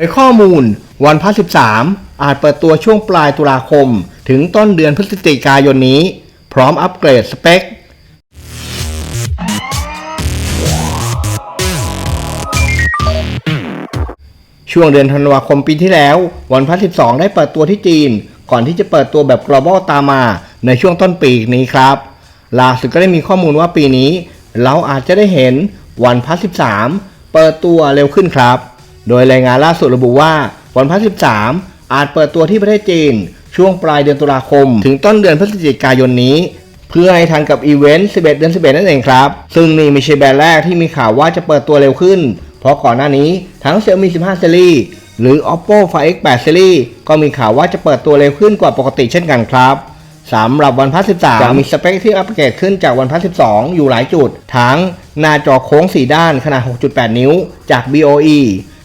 ในข้อมูลวันพัส13 อาจเปิดตัวช่วงปลายตุลาคม ถึงต้นเดือนพฤศจิกายนนี้ พร้อมอัปเกรดสเปคช่วงเดือนธันวาคมปีที่แล้ว วันพัส12 ได้เปิดตัวที่จีน ก่อนที่จะเปิดตัวแบบ global ตามมา ในช่วงต้นปีนี้ครับ ล่าสุดก็ได้มีข้อมูลว่าปีนี้ เราอาจจะได้เห็นวันพัส13 เปิดตัวเร็วขึ้นครับ โดยรายงานล่าสุดระบุว่าวันพัส13 อาจเปิดตัวที่ประเทศจีน ช่วงปลายเดือนตุลาคม ถึงต้นเดือนพฤศจิกายนนี้ เพื่อให้ทันกับอีเวนต์ 11 เดือน 11 นั่นเองครับ ซึ่งนี่ไม่ใช่แบรนด์แรกที่มีข่าวว่าจะเปิดตัวเร็วขึ้น เพราะก่อนหน้านี้ทั้ง Xiaomi 15 Series หรือ Oppo Find X8 Series ก็มีข่าวว่าจะเปิดตัวเร็วขึ้นกว่าปกติเช่นกันครับสำหรับวันพัส13จะมีสเปคที่อัปเกรดขึ้นจากวันพัส12 อยู่หลายจุด ทั้งหน้าจอโค้ง 4 ด้านขนาด 6.8 นิ้วจาก BOE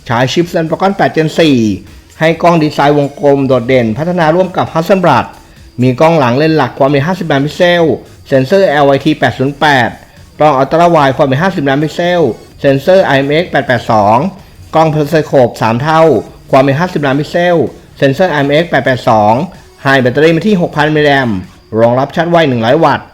ใช้ชิป Snapdragon 8 Gen 4 ให้กล้องดีไซน์วงกลมโดดเด่น พัฒนาร่วมกับ Hasselblad มีกล้องหลังเลนส์หลักความเป็น50ล้านพิกเซล เซนเซอร์ LIT 808กล้องอัลตร้าไวด์ความเป็น50ล้านพิกเซล เซนเซอร์ IMX 882 กล้องเพลสโคป 3 เท่า ความเป็น50ล้านพิกเซล เซนเซอร์ IMX 882ไฮแบตเตอรี่มาที่ 6,000มิลลิแอมป์รองรับชาร์จไว100 วัตต์